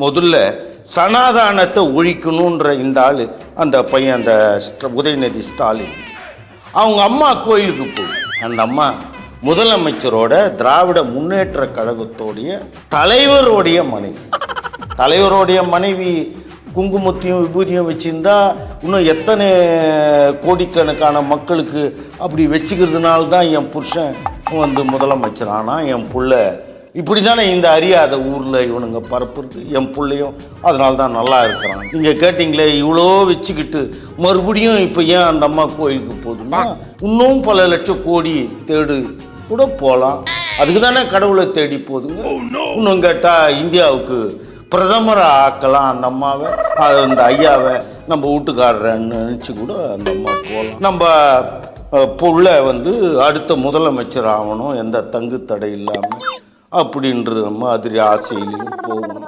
முதல்ல சனாதானத்தை ஒழிக்கணுன்ற இந்த ஆள் அந்த பையன் அந்த ஸ்ட- உதயநிதி ஸ்டாலின். அவங்க அம்மா கோயிலுக்கு போய் அந்த அம்மா முதலமைச்சரோட திராவிட முன்னேற்ற கழகத்தோடைய தலைவருடைய மனைவி. தலைவருடைய மனைவி குங்குமத்தையும் விபூதியும் வச்சிருந்தா இன்னும் எத்தனை கோடிக்கணக்கான மக்களுக்கு அப்படி வச்சுக்கிறதுனால தான் என் புருஷன் வந்து முதலமைச்சர். ஆனால் என் புள்ள இப்படி தானே இந்த அறியாத ஊரில் இவனுங்க பரப்புறது? என் பிள்ளையும் அதனால தான் நல்லா இருக்கிறான். நீங்கள் கேட்டிங்களே இவ்வளோ வச்சுக்கிட்டு மறுபடியும் இப்போ ஏன் அந்த அம்மா கோயிலுக்கு போகுதுன்னா இன்னும் பல லட்சம் கோடி தேடு கூட போகலாம் அதுக்கு தானே கடவுளை தேடி போகுதுங்க. இன்னும் கேட்டால் இந்தியாவுக்கு பிரதமரை ஆக்கலாம் அந்த அம்மாவை. அது அந்த ஐயாவை நம்ம வீட்டுக்காரன்னு நினச்சி கூட அந்த அம்மா போகலாம் நம்ம புள்ள வந்து அடுத்த முதலமைச்சர் ஆகணும் எந்த தங்கு தடை இல்லாமல் அப்படின்ற மாதிரி ஆசையிலையும் போகணும்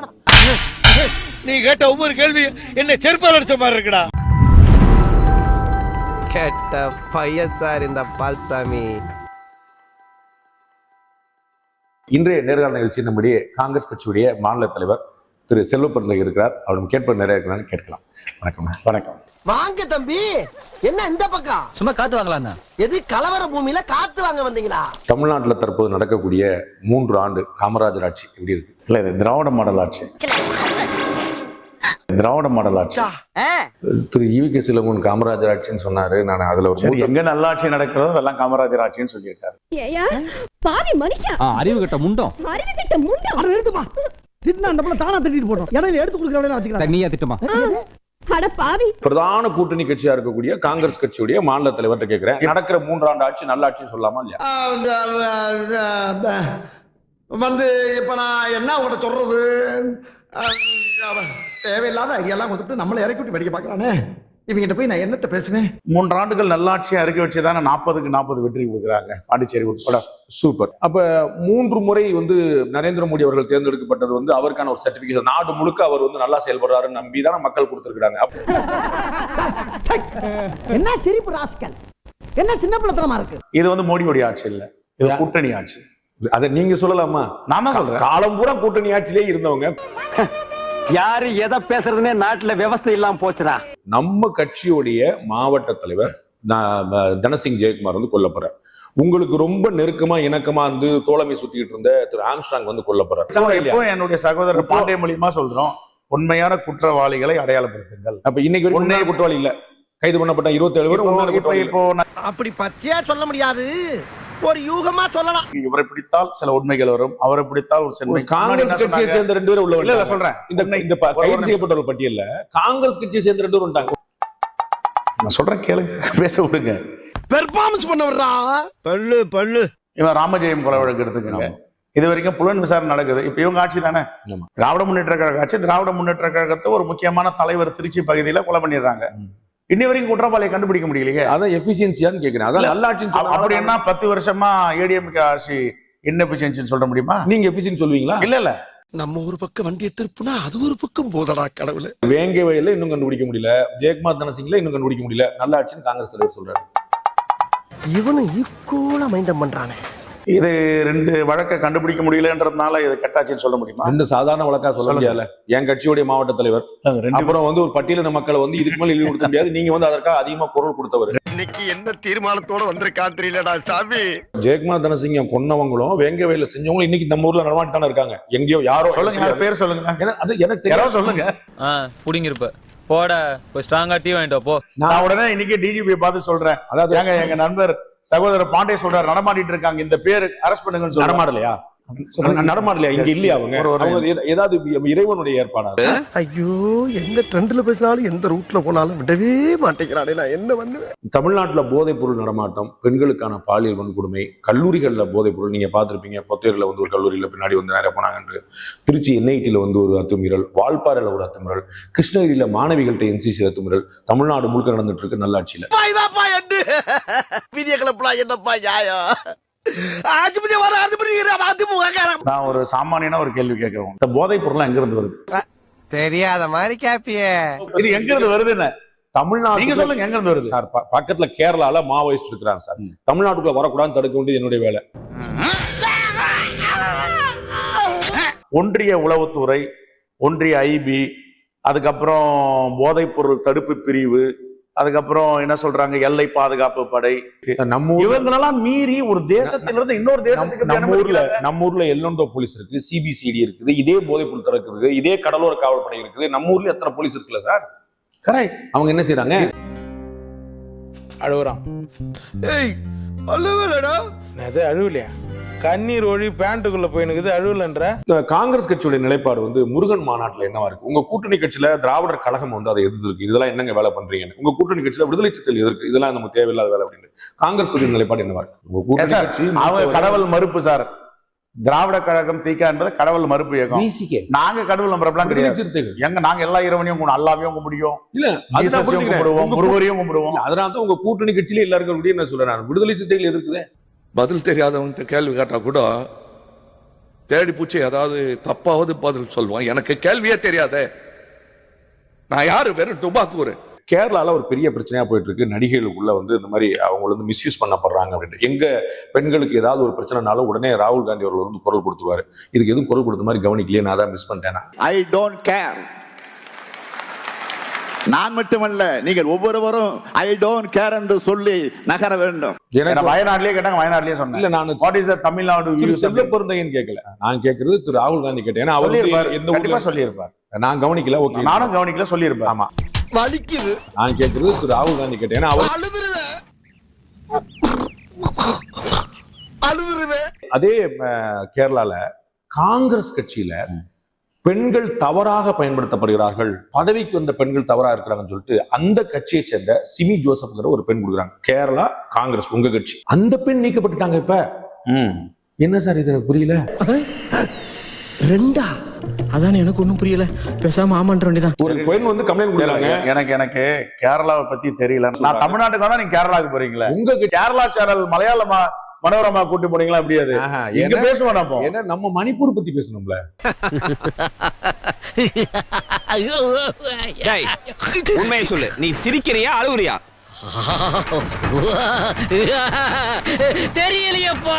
நீ கேட்ட ஒவ்வொரு கேள்வி என்ன செருப்பால் அடிச்ச மாதிரி இருக்குடா. கெட்ட பையன் சார் இந்த பால்சாமி. இன்றைய நேர்காணல் நிகழ்ச்சி நம்முடைய காங்கிரஸ் கட்சியுடைய மாநில தலைவர் திரு செல்வப்பிறந்தகை இருக்கிறார். அவரும் கேட்ப நிறைய இருக்கிறான்னு கேட்கலாம். வணக்கம். வணக்கம். வாங்க தம்பி. என்ன இந்த பக்கம்? சும்மா காத்து வாங்கலாம்ண்ணா எது கலவர பூமியில காத்து வாங்க வந்தீங்களா? தமிழ்நாட்டில் தற்போது நடக்கக்கூடிய மூன்று ஆண்டு காமராஜர் ஆட்சி எப்படி இருக்கு? இல்ல இது திராவிட மாடல் ஆட்சி. திராவிட மாடல் ஆட்சி. திரு E V K Silamban Kamarajar ஆட்சின்னு சொன்னாரு. நான் அதுல ஒரு எங்க நல்லாட்சி நடக்கிறதோ அதெல்லாம் காமராஜர் ஆட்சின்னு சொல்லியிருக்காரு. பாவி மனுஷன். அறிவு கட்ட முண்டோம். அறிவு கிட்ட முண்டம். அட எடுத்துப்பா திட்டினா அந்த பிள்ளை தானா திட்டிட்டு போட்டோம். இடையில எடுத்து கொடுக்குற வச்சுக்கிறாங்க. நீயா திட்டுமா? பிரதான கூட்டணி கட்சியா இருக்கக்கூடிய காங்கிரஸ் கட்சியுடைய மாநில தலைவர்கிட்ட கேட்கிறேன் நடக்கிற மூன்றாண்டு ஆட்சி நல்ல ஆட்சின்னு சொல்லலாமா இல்லையா வந்து இப்ப நான் என்ன உங்கள்கிட்ட சொல்றது? தேவையில்லாத ஐடியாலாம் கொடுத்துட்டு நம்மளை இறக்கி விட்டு வெடிக்க பார்க்கறானே. இவங்கிட்ட போய் நான் என்னத்த பேசுவேன்? மூன்று ஆண்டுகள் நல்லாட்சியை அறிக்கை வச்சு தானே நாற்பதுக்கு நாற்பது வெற்றி கொடுக்குறாங்க பாண்டிச்சேரி உட்பட. சூப்பர். அப்ப மூன்று முறை வந்து நரேந்திர மோடி அவர்கள் தேர்ந்தெடுக்கப்பட்டது வந்து அவருக்கான ஒரு சர்டிபிகேட் நாடு முழுக்க அவர் வந்து நல்லா செயல்படுறாருன்னு நம்பி தானே மக்கள் கொடுத்துருக்காங்க என்ன சிரிப்பு ராஸ்கல்? என்ன சின்ன பிள்ளைத்தனமா இருக்கு? இது வந்து மோடியோடைய ஆட்சி இல்ல. இது கூட்டணி ஆட்சி. அதை நீங்க சொல்லலாமா? நான் தான் சொல்றேன். காலம் பூரா கூட்டணி ஆட்சியிலே இருந்தவங்க. யாரு எதை பேசுறதுன்னே நாட்டுல விவசாயம் இல்லாம போச்சுடா. நம்ம கட்சியுடைய மாவட்ட தலைவர் தனசிங் ஜெயக்குமார் வந்து கொல்லப்படுறார் உங்களுக்கு ரொம்ப நெருக்கமா இணக்கமா இருந்து தோழமை சுத்திட்டு இருந்த திரு ஆம்ஸ்ட்ராங் வந்து கொல்லப்படுறார் இப்போ என்னுடைய சகோதரர் பாண்டே மூலியமா சொல்றோம். உண்மையான குற்றவாளிகளை அடையாளப்படுத்துங்கள். அப்ப இன்னைக்கு உண்மையான குற்றவாளி இல்ல. கைது பண்ணப்பட்ட பேர் இப்போ- இப்போ இல்ல. இப்போ நான் அப்படி பச்சையா சொல்ல முடியாது. ஒரு யூகமா சொல்லலாம். இவரை பிடித்தால் சில உண்மைகள் வரும். அவரை பிடித்தால் ஒரு சென்மை காங்கிரஸ் கட்சியை சேர்ந்த ரெண்டு பேரும் உள்ள இல்ல. சொல்றேன். இந்த இந்த கைது நிமிஷம். செய்யப்பட்டவர்கள் பட்டியல்ல காங்கிரஸ் கட்சியை சேர்ந்த ரெண்டு பேரும் நான் சொல்றேன் கேளுங்க. பேச விடுங்க. பெர்ஃபார்மன்ஸ் பண்ண வர்றா பல்லு பல்லு. இவன் ராமஜெயம் கொலை வழக்கு எடுத்துக்கங்க இது வரைக்கும் புலன் விசாரணை நடக்குது. இப்ப இவங்க ஆட்சி தானே? ஆமா. திராவிட முன்னேற்ற கழக ஆட்சி திராவிட முன்னேற்ற கழகத்தை ஒரு முக்கியமான தலைவர் திருச்சி பகுதியில கொலை பண்ணிடுறாங்க. இன்னி வரைக்கும் குற்றவாளியை கண்டுபிடிக்க முடியலையே. அதான் எஃபிஷியன்சியான்னு கேக்குறேன். அதான் இல்ல. நல்ல ஆட்சின்னு அப்ப- சொன்னா அப்படி என்ன பத்து வருஷமா ஏடிஎம்கே ஆட்சி இன்னபிஷியன்சின்னு சொல்ல முடியுமா? நீங்க எஃபிஷியன்சி சொல்லுவீங்களா? இல்ல இல்ல. நம்ம ஒரு பக்கம் வண்டியை திருப்புனா அது ஒரு பக்கம் போதடா கடவுளே. வேங்கை வயல்ல இன்னும் கண்டுபிடிக்க முடியல. ஜெயக்குமார் தனசிங்ல இன்னும் கண்டுபிடிக்க முடியல. நல்ல ஆட்சின்னு காங்கிரஸ் தலைவர் சொல்றாரு. இவனும் ஈக்குவலா மைண்டம் பண்றானே. இது ரெண்டு வழக்கை கண்டுபிடிக்க முடியலன்றதுனால இது கட்டாட்சின்னு சொல்ல முடியுமா? ரெண்டு சாதாரண வழக்கா சொல்ல. முடியல என் கட்சியுடைய மாவட்ட தலைவர். அப்புறம் வந்து ஒரு பட்டியலின மக்களை வந்து இதுக்கு மேல எழுதி கொடுக்க முடியாது. நீங்க வந்து அதற்காக அதிகமா குரல் கொடுத்தவர். இன்னைக்கு என்ன தீர்மானத்தோட வந்திருக்கான் தெரியலடா சாமி. ஜெயக்குமார் தனசிங்க கொன்னவங்களும் வேங்கை வயல்ல செஞ்சவங்களும் இன்னைக்கு நம்ம ஊர்ல நடமாட்டான இருக்காங்க. எங்கேயோ யாரோ சொல்லுங்க பேர் சொல்லுங்க. அது எனக்கு யாரோ தெரியாது சொல்லுங்க. புடிங்கிருப்ப. போட போய் ஸ்ட்ராங்கா டீ வாங்கிட்டு போ. நான் உடனே இன்னைக்கு டிஜிபி பார்த்து சொல்றேன். அதாவது எங்க நண்பர் சகோதரர் பாண்டே சொல்றாரு நடமாடிட்டு இருக்காங்க. இந்த பேர் அரெஸ்ட் பண்ணுங்கன்னு சொல்லி நடமாடலையா? நடமாடலையா? இங்க இல்லையா அவங்க? ஏதாவது இறைவனுடைய ஏற்பாடா ஐயோ எந்த ட்ரெண்ட்ல பேசினாலும் எந்த ரூட்ல போனாலும் விடவே மாட்டேங்கிறானே நான் என்ன பண்ணுவேன்? தமிழ்நாட்டுல போதைப் பொருள் நடமாட்டம் பெண்களுக்கான பாலியல் வன்கொடுமை கல்லூரிகள்ல போதைப் பொருள் நீங்க பார்த்திருப்பீங்க பொத்தேரில் வந்து ஒரு கல்லூரியில பின்னாடி வந்து நிறைய போனாங்கன்று திருச்சி என்ஐடியில் வந்து ஒரு அத்துமீறல் வால்பாறையில் ஒரு அத்துமீறல் கிருஷ்ணகிரியில மாணவிகள்கிட்ட என்சிசி அத்துமீறல் தமிழ்நாடு முழுக்க நடந்துட்டு இருக்கு நல்லாட்சியில. என்னப்பா நியாயம்? நான் ஒரு சாமானியனா ஒரு கேள்வி கேட்கிறோம் இந்த போதைப் பொருள் எங்க இருந்து வருது? தெரியாத மாதிரி கேப்பியே. இது எங்க இருந்து வருதுன்னு தமிழ்நாடு நீங்க சொல்லுங்க எங்க இருந்து வருது? சார் பக்கத்துல கேரளால மாவோயிஸ்ட் இருக்கிறாங்க சார். தமிழ்நாட்டுக்குள்ள வரக்கூடாதுன்னு தடுக்க வேண்டியது என்னுடைய வேலை. ஒன்றிய உளவுத்துறை ஒன்றிய ஐபி அதுக்கப்புறம் போதைப்பொருள் தடுப்பு பிரிவு அதுக்கப்புறம் என்ன சொல்றாங்க எல்லை பாதுகாப்பு படை. நம்ம இவங்களெல்லாம் மீறி ஒரு தேசத்திலிருந்து இன்னொரு தேசத்துக்கு நம்ம- ஊர்ல. நம்ம ஊர்ல எல்லோண்டோ போலீஸ் இருக்கு சிபிசிடி இருக்குது இதே போதைப்பொருள் தடுக்கு இருக்குது இதே கடலோர காவல்படை இருக்குது. நம்ம ஊர்ல எத்தனை போலீஸ் இருக்குல்ல சார்? Correct. அவங்க என்ன செய்றாங்க? அழுகுறான் ஏய் அழுவலடா. அது அழுவலையா? கண்ணீர் ஒழி பேண்ட்டுக்குள்ள போயினுக்குது அழுவலன்ற. இந்த காங்கிரஸ் கட்சியோட நிலைப்பாடு வந்து முருகன் மாநாட்டுல என்னவா இருக்கு? உங்க கூட்டணி கட்சியில திராவிடர் கழகம் வந்து அதை எதிர்த்து இருக்கு இதெல்லாம் என்னங்க வேலை பண்றீங்கன்னு. உங்க கூட்டணி கட்சியில விடுதலை சித்தல் எதிர்க்கு. இதெல்லாம் நமக்கு தேவையில்லாத வேலை அப்படின்னு. காங்கிரஸ் கட்சியோட நிலைப்பாடு என்னவா இருக்கு? உங்க ஏன் கூட்டணி சார், கட்சி அவங்க கடவுள் மறுப்பு சார் திராவிட கழகம் தீக்கா என்பது கடவுள் மறுப்பு இயக்கம் நாங்க கடவுள் மறுப்புலாம் விடுதலை கிடையாது. எங்க நாங்க எல்லா இறைவனையும் அல்லாவையும் கும்பிடுவோம். இல்ல. கும்பிடுவோம் முருகரையும் கும்பிடுவோம். அதனால தான் உங்க கூட்டணி கட்சியில எல்லாருக்கும் என்ன சொல்றேன் விடுதலை சிறுத்தைகள் எதிர்க்குது. பதில் தெரியாதவன்கிட்ட கேள்வி கேட்டா கூட தேடி பூச்சி ஏதாவது தப்பாவது பதில் சொல்லுவான். எனக்கு கேள்வியே தெரியாதே. நான் யாரு வெறும் டுபாக்கூரு கேரளால ஒரு பெரிய பிரச்சனையா போயிட்டு இருக்கு நடிகைகளுக்குள்ள வந்து இந்த மாதிரி அவங்க வந்து மிஸ்யூஸ் பண்ணப்படுறாங்க அப்படின்ட்டு. எங்க பெண்களுக்கு ஏதாவது ஒரு பிரச்சனைனாலும் உடனே ராகுல் காந்தி அவர்கள் வந்து குரல் கொடுத்துருவாரு. இதுக்கு எதுவும் குரல் கொடுத்த மாதிரி கவனிக்கலையே நான் தான் மிஸ் பண்ணிட்டேன்? ஐ டோன்ட் கேர் நான் மட்டுமல்ல நீங்கள் ஒவ்வொருவரும் ஐ டோன்ட் கேர் என்று சொல்லி நகர வேண்டும். ஏன்னா எனக்கு வயநாட்டிலேயே கேட்டாங்க வயநாட்டிலேயே சொன்னேன். இல்ல நான் வாட் இஸ் த தமிழ்நாடு திரு செல்வ பெருந்தையன் கேட்கல நான் கேட்கறது திரு ராகுல் காந்தி கேட்டேன். ஏன்னா அவர் எந்த ஊர்ல சொல்லியிருப்பார். நான் கவனிக்கல ஓகே. நானும் கவனிக்கல சொல்லியிருப்பேன் ஆமா. வலிக்குது. நான் கேட்கறது திரு ராகுல் காந்தி கேட்டேன். ஏன்னா அவர் அழுதுருவேன் அதே கேரளால காங்கிரஸ் கட்சியில பெண்கள் தவறாக பயன்படுத்தப்படுகிறார்கள். பதவிக்கு வந்த பெண்கள் தவறா இருக்கிறாங்கன்னு சொல்லிட்டு அந்த கட்சியை சேர்ந்த சிமி ஜோசப்ங்கிற ஒரு பெண் கொடுக்குறாங்க. கேரளா காங்கிரஸ் உங்க கட்சி. அந்த பெண் நீக்கப்பட்டுட்டாங்க இப்ப. என்ன சார் இது எனக்கு புரியல? ரெண்டா? அதானே எனக்கு ஒன்றும் புரியல. பேசாம ஆமான்ற வேண்டியதான் ஒரு பெண் வந்து கம்ப்ளைண்ட் கொடுக்குறாங்க. எனக்கு எனக்கு கேரளாவை பத்தி தெரியல. நான் தமிழ்நாட்டுக்கு வந்தா நீங்க கேரளாவுக்கு போறீங்களா. உங்க கேரளா சேனல் மலையாள ம- மனோரமா கூட்டி போனீங்களா? முடியாது ஏன்னா- பேசுவோம் அப்போ. ஏன்னா நம்ம மணிப்பூர் பத்தி பேசணும்ல. உண்மையை சொல்லு. நீ சிரிக்கிறியா அழுவுறியா தெரியலையப்பா.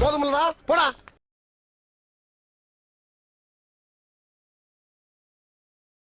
போதுமில்லடா போடா.